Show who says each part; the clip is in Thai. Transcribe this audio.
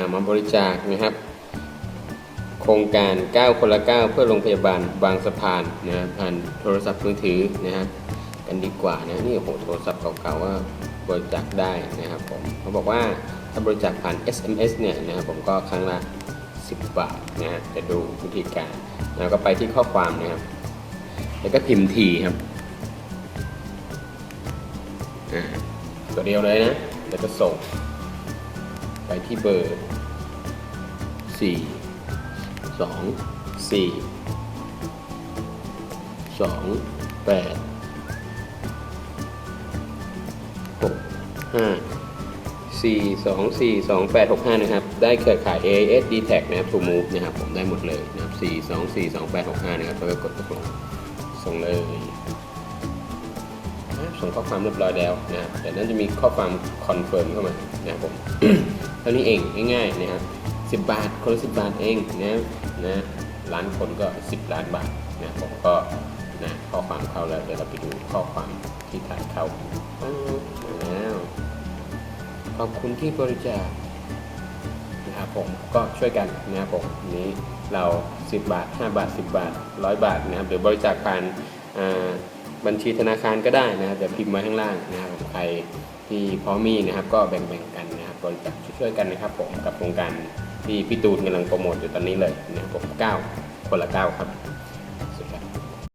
Speaker 1: ามาบริจาคนะครับ โครงการ 9 คนละ 9 เพื่อโรงพยาบาลบางสะพานนะผ่านโทรศัพท์มือถือนะครับกันดีกว่านะนี่โอ้โหโทรศัพท์เก่าๆว่าบริจาคได้นะครับผมเขาบอกว่าถ้าบริจาคผ่าน SMS เนี่ยนะครับผมก็ครั้งละ 10 บาทนะฮะจะดูวิธีการแล้วก็ไปที่ข้อความนะครับ แล้วก็พิมพ์ทีครับตัวเดียวเลยนะแล้วก็ส่ง ที่เบอร์ 4 2 4 2 8 6 5 4 2 4 2 8 6 5 นะครับ ได้เครือข่าย AIS d t a c นะครับ To Move นะครับ ผมได้หมดเลยนะครับ 4 2 4 2 8 6 5 นะครับแล้วก็กดตกลงส่งเลย ส่งข้อความเรียบร้อยแล้วนะแต่นั่นจะมีข้อความคอนเฟิร์มเข้ามานะผมเท่านี้เองง่ายๆนะครับ10บาทคนละ10บาทเองนะนะล้านคนก็ 10 ล้านบาทนะผมก็นะข้อความเข้าแล้วเดี๋ยวเราไปดูข้อความที่ถ่ายเข้าแล้วขอบคุณที่บริจาคนะครับผมก็ช่วยกันนะครับผมนนี้เรา 10 บาท 5 บาท 10 บาท 100 บาทนะครับหรือบริจาคผ่านอ่า บัญชีธนาคารก็ได้นะครับจะพิมพ์ไว้ข้างล่างนะครับใครที่พร้อมมีนะครับ ก็แบ่งๆกันนะครับบริจาคช่วยๆกันนะครับผมกับโครงการที่พี่ตูนกำลังโปรโมทอยู่ตอนนี้เลยนะครับผม9คนละ9ครับ